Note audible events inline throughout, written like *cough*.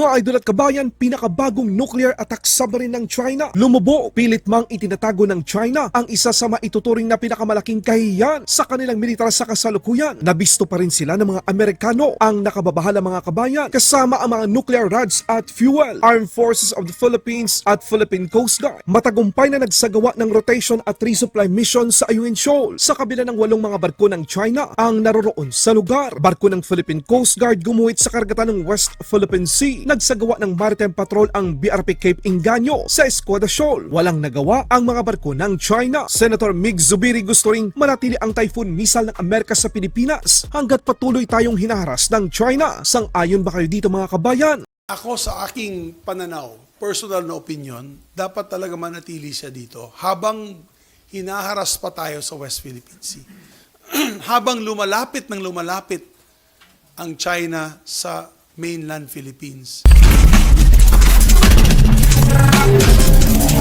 Mga idol at kabayan, pinakabagong nuclear attack submarine ng China. Lumubo, pilit mang itinatago ng China ang isa sa maituturing na pinakamalaking kahiyan sa kanilang militar sa kasalukuyan. Nabisto pa rin sila ng mga Amerikano ang nakababahala mga kabayan kasama ang mga nuclear rods at fuel. Armed Forces of the Philippines at Philippine Coast Guard matagumpay na nagsagawa ng rotation at resupply mission sa Ayungin Shoal sa kabila ng walong mga barko ng China ang naroroon sa lugar. Barko ng Philippine Coast Guard gumuhit sa karagatan ng West Philippine Sea. Nagsagawa ng maritime patrol ang BRP Cape Inganyo sa Escuada Shoal. Walang nagawa ang mga barko ng China. Senator Mig Zubiri gusto ring manatili ang typhoon missile ng Amerika sa Pilipinas hanggat patuloy tayong hinaharas ng China. Sang-ayon ba kayo dito mga kabayan? Ako sa aking pananaw, personal na opinion, dapat talaga manatili siya dito habang hinaharas pa tayo sa West Philippine Sea. *clears throat* habang lumalapit ng lumalapit ang China sa mainland Philippines.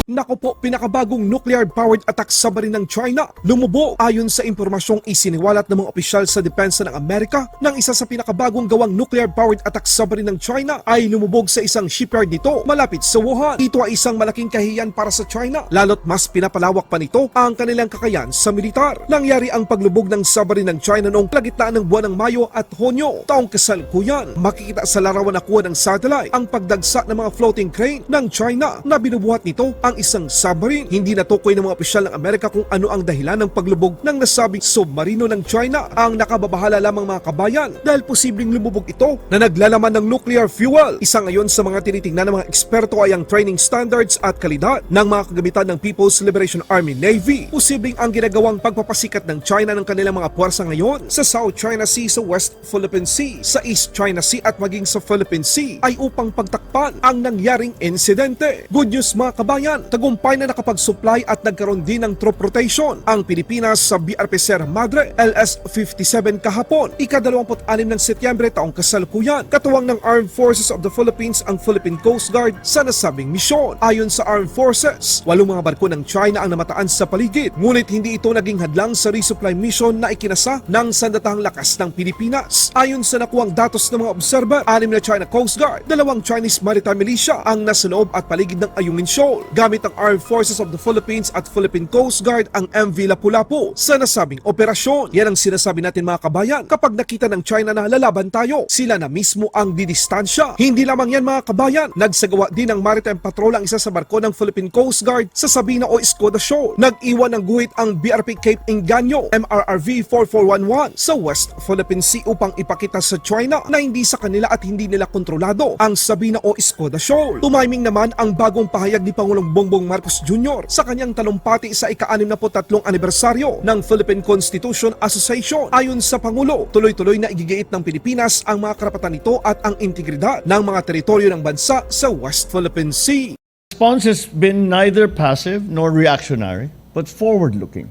Nako po, pinakabagong nuclear-powered attack submarine ng China. Lumubo ayon sa impormasyong isiniwalat ng mga opisyal sa depensa ng Amerika ng isa sa pinakabagong gawang nuclear-powered attack submarine ng China ay lumubog sa isang shipyard nito malapit sa Wuhan. Ito ay isang malaking kahiyan para sa China lalo't mas pinapalawak pa nito ang kanilang kakayan sa militar. Nangyari ang paglubog ng submarine ng China noong kalagitnaan ng buwan ng Mayo at Hunyo taong kasalukuyan. Makikita sa larawan na kuha ng satellite ang pagdagsa ng mga floating crane ng China na binubuhat nito ang isang submarine. Hindi natukoy ng mga opisyal ng Amerika kung ano ang dahilan ng paglubog ng nasabing submarino ng China. Ang nakababahala lamang mga kabayan dahil posibleng lumubog ito na naglalaman ng nuclear fuel. Isa ngayon sa mga tinitingnan ng mga eksperto ay ang training standards at kalidad ng mga kagamitan ng People's Liberation Army Navy. Posibleng ang ginagawang pagpapasikat ng China ng kanilang mga puwersa ngayon sa South China Sea sa West Philippine Sea, sa East China Sea at maging sa Philippine Sea ay upang pagtakpan ang nangyaring insidente. Good news mga kabayan, tagumpay na nakapag-supply at nagkaroon din ng troop rotation ang Pilipinas sa BRP Sierra Madre LS-57 kahapon, ika-26 ng Setyembre taong kasalukuyan. Katuwang ng Armed Forces of the Philippines ang Philippine Coast Guard sa nasabing misyon. Ayon sa Armed Forces, walong mga barko ng China ang namataan sa paligid, ngunit hindi ito naging hadlang sa resupply mission na ikinasa ng sandatahang lakas ng Pilipinas. Ayon sa nakuwang datos ng mga observer, anim na China Coast Guard, dalawang Chinese Maritime Militia ang nasa loob at paligid ng Ayungin Shoal. Gamit ang Armed Forces of the Philippines at Philippine Coast Guard ang MV Lapu-Lapu sa nasabing operasyon. Yan ang sinasabi natin mga kabayan. Kapag nakita ng China na lalaban tayo, sila na mismo ang didistansya. Hindi lamang yan mga kabayan. Nagsagawa din ng maritime patrol ang isa sa barko ng Philippine Coast Guard sa Sabina o Escoda Shoal. Nag-iwan ng guhit ang BRP Cape Inganyo MRRV 4411 sa West Philippine Sea upang ipakita sa China na hindi sa kanila at hindi nila kontrolado ang Sabina o Escoda Shoal. Tumiming naman ang bagong pahayag ni Pangulong Bongbong Marcos Jr. sa kanyang talumpati sa ika-63 anibersaryo ng Philippine Constitution Association. Ayon sa Pangulo, tuloy-tuloy na igigiit ng Pilipinas ang mga karapatan nito at ang integridad ng mga teritoryo ng bansa sa West Philippine Sea. response has been neither passive nor reactionary, but forward looking.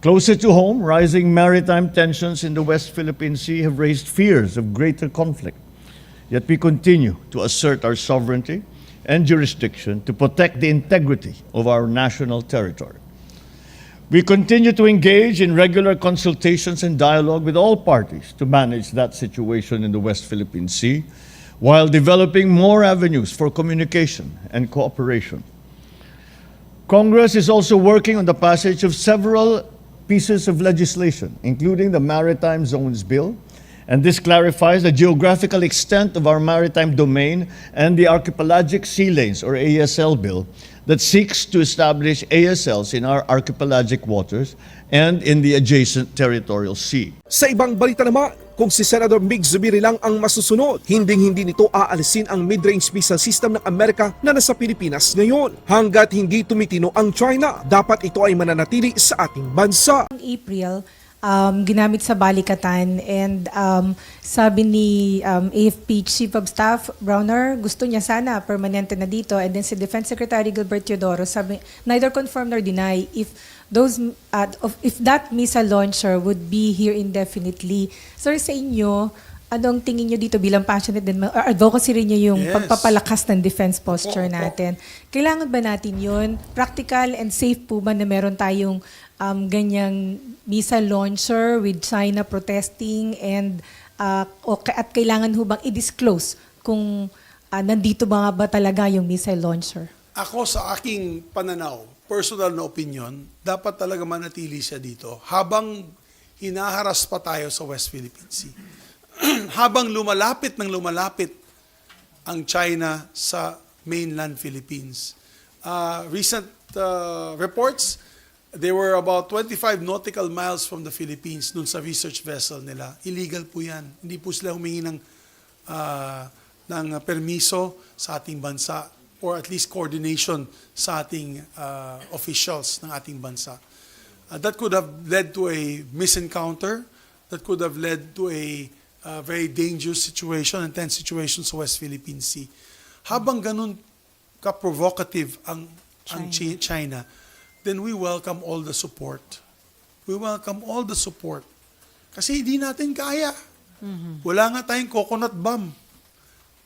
Closer to home, rising maritime tensions in the West Philippine Sea have raised fears of greater conflict. Yet we continue to assert our sovereignty and jurisdiction to protect the integrity of our national territory. We continue to engage in regular consultations and dialogue with all parties to manage that situation in the West Philippine Sea while developing more avenues for communication and cooperation. Congress is also working on the passage of several pieces of legislation, including the Maritime Zones Bill, and this clarifies the geographical extent of our maritime domain and the Archipelagic Sea Lanes, or ASL Bill, that seeks to establish ASLs in our archipelagic waters and in the adjacent territorial sea. Sa ibang balita naman, kung si Senator Mig Zubiri lang ang masusunod, hinding-hindi nito aalisin ang mid-range missile system ng Amerika na nasa Pilipinas ngayon. Hanggat hindi tumitino ang China, dapat ito ay mananatili sa ating bansa. April, um, ginamit sa balikatan and um, sabi ni um, AFP Chief of Staff Browner, gusto niya sana permanente na dito and then si Defense Secretary Gilbert Teodoro sabi neither confirm nor deny if those uh, of, if that missile launcher would be here indefinitely. Sir, sa inyo, anong tingin niyo dito bilang passionate din, or advocacy rin niyo yung Yes. pagpapalakas ng defense posture natin. Kailangan ba natin yun? Practical and safe po ba na meron tayong um, ganyang missile launcher with China protesting and uh, o, at kailangan ho bang i-disclose kung ah, nandito ba ba talaga yung missile launcher? Ako sa aking pananaw, personal na opinion, dapat talaga manatili siya dito habang hinaharas pa tayo sa West Philippine Sea. *clears throat* habang lumalapit ng lumalapit ang China sa mainland Philippines. Uh, recent uh, reports, they were about 25 nautical miles from the Philippines dun sa research vessel nila. Illegal po yan. Hindi po sila humingi ng, uh, ng permiso sa ating bansa or at least coordination sa ating uh, officials ng ating bansa. Uh, that could have led to a misencounter. That could have led to a uh, very dangerous situation and tense situation sa West Philippine Sea. Habang ganun ka-provocative ang, ang Chi- China, then we welcome all the support. We welcome all the support. Kasi hindi natin kaya. Wala nga tayong coconut bomb.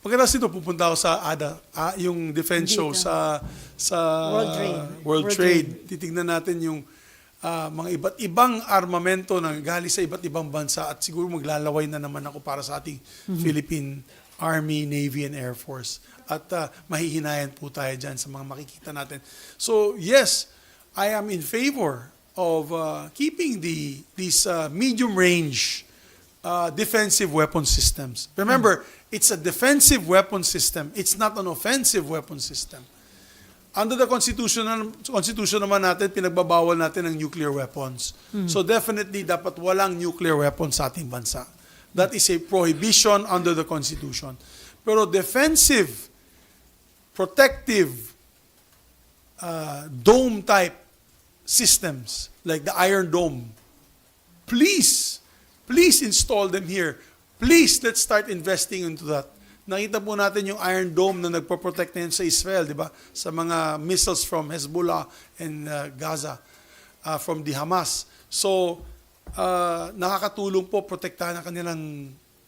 Pagkatapos nito, pupunta ako sa ADA, ah, yung defense show sa sa World Trade. World World Trade. Titignan natin yung ah, mga iba't ibang armamento na galing sa iba't ibang bansa at siguro maglalaway na naman ako para sa ating Philippine Army, Navy, and Air Force. At ah, mahihinayan po tayo dyan sa mga makikita natin. So, yes, I am in favor of ah, keeping the these ah, medium range uh, defensive weapon systems. Remember, it's a defensive weapon system. It's not an offensive weapon system. Under the Constitution, Constitution naman natin, pinagbabawal natin ang nuclear weapons. So definitely, dapat walang nuclear weapons sa ating bansa. That is a prohibition under the Constitution. Pero defensive, protective, uh, dome-type systems, like the Iron Dome, please, please install them here. Please, let's start investing into that. Nakita po natin yung Iron Dome na nagpo-protect na sa Israel, di ba? Sa mga missiles from Hezbollah and uh, Gaza, uh, from the Hamas. So, uh, nakakatulong po protektahan ang kanilang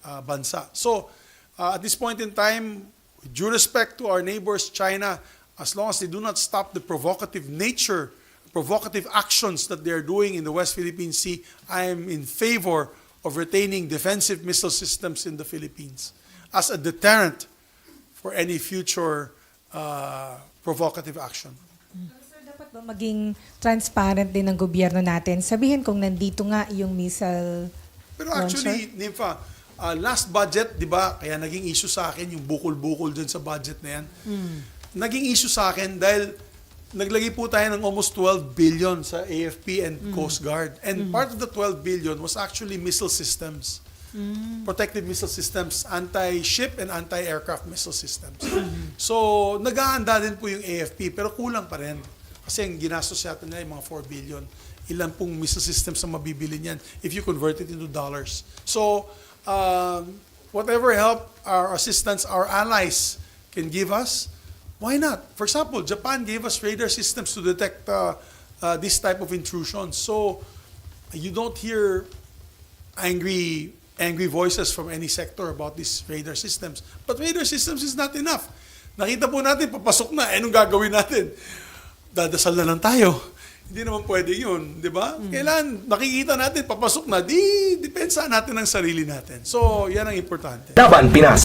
uh, bansa. So, uh, at this point in time, with due respect to our neighbors, China, as long as they do not stop the provocative nature, provocative actions that they're doing in the West Philippine Sea, I am in favor of retaining defensive missile systems in the Philippines as a deterrent for any future uh, provocative action. Sir, dapat ba maging transparent din ng gobyerno natin? Sabihin kung nandito nga yung missile Pero actually, Nympha, uh, last budget, di ba, kaya naging issue sa akin yung bukol-bukol dyan sa budget na yan. Naging issue sa akin dahil naglagay po tayo ng almost 12 billion sa AFP and Coast Guard. And part of the 12 billion was actually missile systems. Protected missile systems, anti-ship and anti-aircraft missile systems. So, naghahanda din po yung AFP, pero kulang pa rin. Kasi ang ginastos yata nila yung mga 4 billion. Ilan pong missile systems ang mabibili niyan if you convert it into dollars. So, um, whatever help our assistance, our allies can give us, why not? For example, Japan gave us radar systems to detect uh, uh, this type of intrusions. So, you don't hear angry angry voices from any sector about these radar systems. But radar systems is not enough. Nakita po natin, papasok na, eh, anong gagawin natin? Dadasal na lang tayo. Hindi naman pwede yun, di ba? Kailan nakikita natin, papasok na, di, depensa natin ang sarili natin. So, yan ang importante. Laban Pinas.